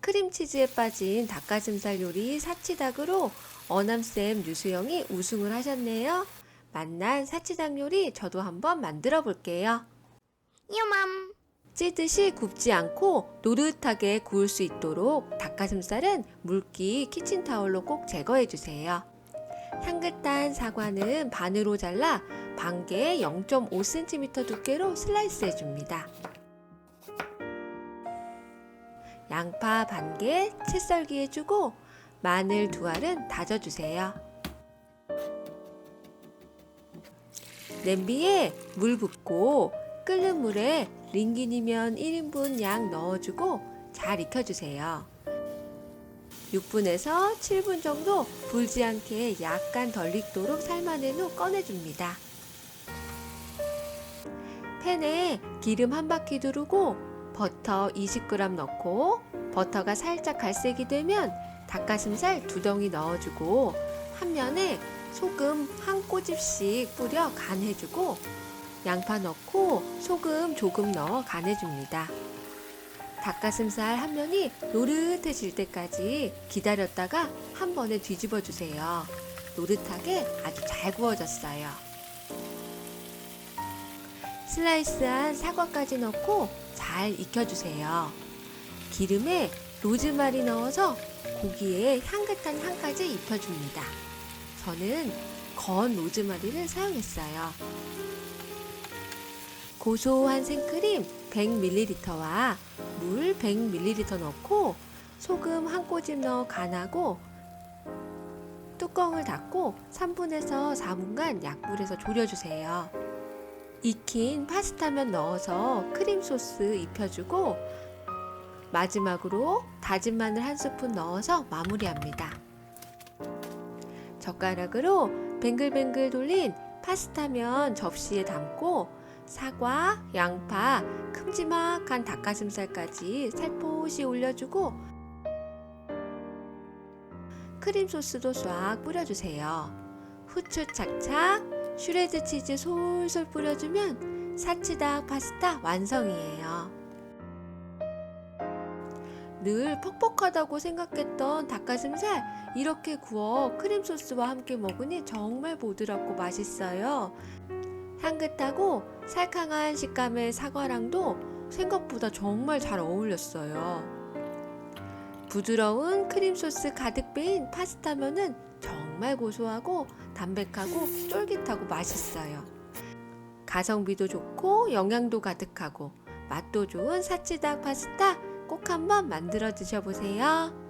크림치즈에 빠진 닭가슴살 요리 사치닭으로 어남쌤 유수영이 우승을 하셨네요. 만난 사치닭 요리 저도 한번 만들어 볼게요. 유맘. 찌듯이 굽지 않고 노릇하게 구울 수 있도록 닭가슴살은 물기 키친타올로 꼭 제거해 주세요. 향긋한 사과는 반으로 잘라 반개 0.5cm 두께로 슬라이스 해줍니다. 양파 반 개 채 썰기 해주고 마늘 두 알은 다져주세요. 냄비에 물 붓고 끓는 물에 링긴이면 1인분 양 넣어주고 잘 익혀주세요. 6분에서 7분 정도 불지 않게 약간 덜 익도록 삶아낸 후 꺼내줍니다. 팬에 기름 한 바퀴 두르고 버터 20g 넣고 버터가 살짝 갈색이 되면 닭가슴살 두 덩이 넣어주고 한 면에 소금 한 꼬집씩 뿌려 간해주고 양파 넣고 소금 조금 넣어 간해줍니다. 닭가슴살 한 면이 노릇해질 때까지 기다렸다가 한 번에 뒤집어 주세요. 노릇하게 아주 잘 구워졌어요. 슬라이스한 사과까지 넣고 잘 익혀주세요. 기름에 로즈마리 넣어서 고기에 향긋한 향까지 입혀줍니다. 저는 건 로즈마리를 사용했어요. 고소한 생크림 100ml와 물 100ml 넣고 소금 한 꼬집 넣어 간하고 뚜껑을 닫고 3분에서 4분간 약불에서 졸여주세요. 익힌 파스타면 넣어서 크림 소스 입혀주고 마지막으로 다진 마늘 한 스푼 넣어서 마무리합니다. 젓가락으로 뱅글뱅글 돌린 파스타면 접시에 담고 사과, 양파, 큼지막한 닭가슴살까지 살포시 올려주고 크림 소스도 싹 뿌려주세요. 후추 착착, 슈레드 치즈 솔솔 뿌려주면 사치닭 파스타 완성이에요. 늘 퍽퍽하다고 생각했던 닭가슴살 이렇게 구워 크림 소스와 함께 먹으니 정말 보드랍고 맛있어요. 향긋하고 살캉한 식감의 사과랑도 생각보다 정말 잘 어울렸어요. 부드러운 크림 소스 가득 빼인 파스타면은 정말 고소하고 담백하고 쫄깃하고 맛있어요. 가성비도 좋고 영양도 가득하고 맛도 좋은 사치닭 파스타 꼭 한번 만들어 드셔보세요.